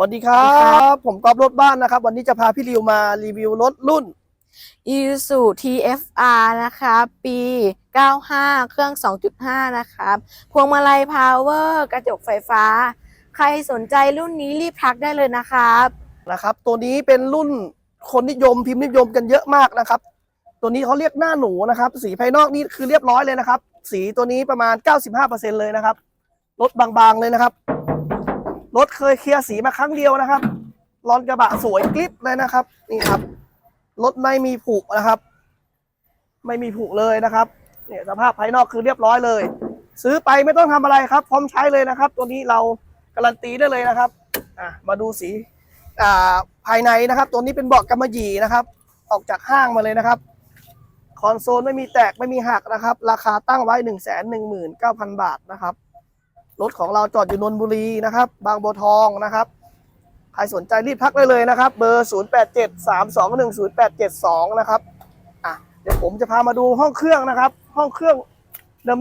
วัสดีครับ ผมกอบรถบ้านนะครับ วันนี้จะพาพี่ริวมารีวิวรถรุ่น i s u TFR นะครับปี 95 เครื่อง 2.5 นะครับพวงมาลัยพาวเวอร์กระจกไฟฟ้า ใครสนใจรุ่นนี้รีบทักได้เลยนะครับนะครับ ตัวนี้เป็นรุ่นคนนิยมพิมพ์นิยมกันเยอะมากนะครับ ตัวนี้เขาเรียกหน้าหนูนะครับ สีภายนอกนี่คือเรียบร้อยเลยนะครับ สีตัวนี้ประมาณ 95%เลยนะครับรถบางๆเลยนะครับ รถเคยเคลียร์สีมาครั้งเดียวนะครับรอนกระบะสวยกลิปเลยนะครับ นี่ครับ รถไม่มีผุนะครับ ไม่มีผุเลยนะครับเนี่ยสภาพภายนอกคือเรียบร้อยเลย ซื้อไปไม่ต้องทำอะไรครับ พร้อมใช้เลยนะครับ ตัวนี้เราการันตีได้เลยนะครับอะมาดูสีอ่าภายในนะครับ ตัวนี้เป็นเบาะกำมะหยี่นะครับ ออกจากห้างมาเลยนะครับ คอนโซลไม่มีแตกไม่มีหักนะครับ ราคาตั้งไว้หนึ่งแสนหนึ่งหมื่นเก้าพันบาทนะครับ รถของเราจอดอยู่นนทบุรีนะครับ บางบัวทองนะครับใครสนใจรีบพักได้เลยนะครับ เบอร์ 0 8 7 3 2 1 0 8 7 2 นะครับอะเดี๋ยวผมจะพามาดูห้องเครื่องนะครับ ห้องเครื่อง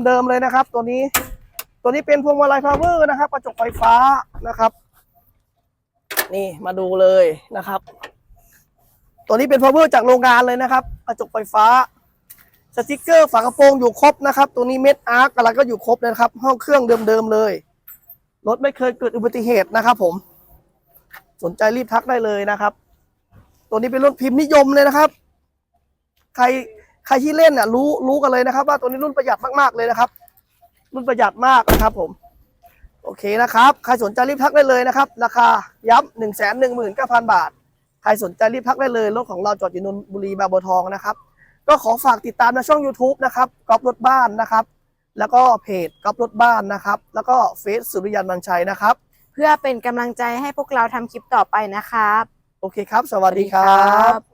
เดิมๆเลยนะครับ ตัวนี้ ตัวนี้เป็นพวงมาลัยพาวเวอร์นะครับกระจกไฟฟ้านะครับ นี่มาดูเลยนะครับ ตัวนี้เป็นพาวเวอร์จากโรงงานเลยนะครับกระจกไฟฟ้า สติกเกอร์ฝากระโปรงอยู่ครบนะครับ ตัวนี้เม็ดอาร์กอะไรก็อยู่ครบเลยครับ ห้องเครื่องเดิมๆเลย รถไม่เคยเกิดอุบัติเหตุนะครับผม สนใจรีบทักได้เลยนะครับ ตัวนี้เป็นรถพิมพ์นิยมเลยนะครับ ใครใครที่เล่นอะรู้รู้กันเลยนะครับ ว่าตัวนี้รุ่นประหยัดมากๆเลยนะครับ รุ่นประหยัดมากนะครับผมโอเคนะครับ ใครสนใจรีบทักได้เลยนะครับ ราคาย้ำหนึ่งแสนหนึ่งหมื่นเก้าพันบาท ใครสนใจรีบทักได้เลย รถของเราจอดอยู่นนบุรีบางบัวทองนะครับ ก็ขอฝากติดตามในช่อง YouTube นะครับกอล์ฟรถบ้านนะครับ แล้วก็เพจกอล์ฟรถบ้านนะครับ แล้วก็เฟซสุริยันบัญชัยนะครับ เพื่อเป็นกำลังใจให้พวกเราทำคลิปต่อไปนะครับ โอเคครับ สวัสดีครับ